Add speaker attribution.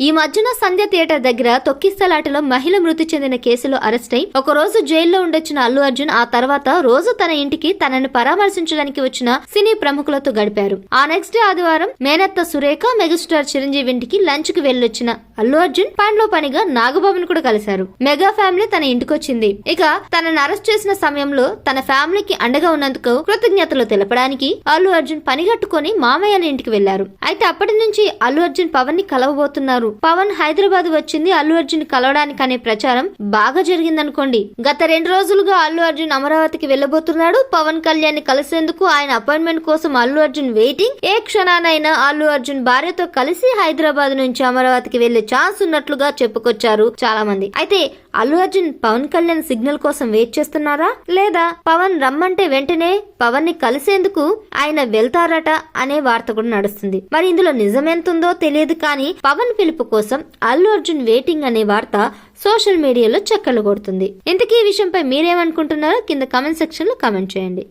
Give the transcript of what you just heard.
Speaker 1: ఈ మధ్యన సంధ్య థియేటర్ దగ్గర తొక్కిస్తలాటలో మహిళ మృతి చెందిన కేసులో అరెస్ట్ అయి ఒక రోజు జైల్లో ఉండొచ్చిన అల్లు అర్జున్ ఆ తర్వాత రోజు తన ఇంటికి తనను పరామర్శించడానికి వచ్చిన సినీ ప్రముఖులతో గడిపారు. ఆ నెక్స్ట్ డే ఆదివారం మేనత్త సురేఖ మెగాస్టార్ చిరంజీవి ఇంటికి లంచ్కి వెళ్ళొచ్చిన అల్లు అర్జున్ పనిలో పనిగా నాగబాబును కూడా కలిశారు. మెగా ఫ్యామిలీ తన ఇంటికొచ్చింది. ఇక తనని అరెస్ట్ చేసిన సమయంలో తన ఫ్యామిలీకి అండగా ఉన్నందుకు కృతజ్ఞతలు తెలపడానికి అల్లు అర్జున్ పనిగట్టుకుని మామయ్యల ఇంటికి వెళ్ళారు అయితే అప్పటి నుంచి అల్లు అర్జున్ పవన్ని కలవబోతున్నారు. పవన్ హైదరాబాద్ వచ్చింది అల్లు అర్జున్ కలవడానికి అనే ప్రచారం బాగా జరిగిందనుకోండి. గత రెండు రోజులుగా అల్లు అర్జున్ అమరావతికి వెళ్ళబోతున్నాడు పవన్ కళ్యాణ్ని కలిసేందుకు ఆయన అపాయింట్మెంట్ కోసం అల్లు అర్జున్ వెయిటింగ్. ఏ క్షణానైనా అల్లు అర్జున్ భార్యతో కలిసి హైదరాబాద్ నుంచి అమరావతికి వెళ్ళే ఛాన్స్ ఉన్నట్లుగా చెప్పుకొచ్చారు చాలా మంది అయితే అల్లు అర్జున్ పవన్ కళ్యాణ్ సిగ్నల్ కోసం వెయిట్ చేస్తున్నారా? లేదా పవన్ రమ్మంటే వెంటనే పవన్ని కలిసేందుకు ఆయన వెళ్తారట అనే వార్త కూడా నడుస్తుంది. మరి ఇందులో నిజమెంతుందో తెలియదు కానీ పవన్ పిలుపు కోసం అల్లు అర్జున్ వెయిటింగ్ అనే వార్త సోషల్ మీడియాలో చక్కర్లు కొడుతుంది. ఇంతకీ ఈ విషయంపై మీరేమనుకుంటున్నారో కింద కమెంట్ సెక్షన్లో కమెంట్ చేయండి.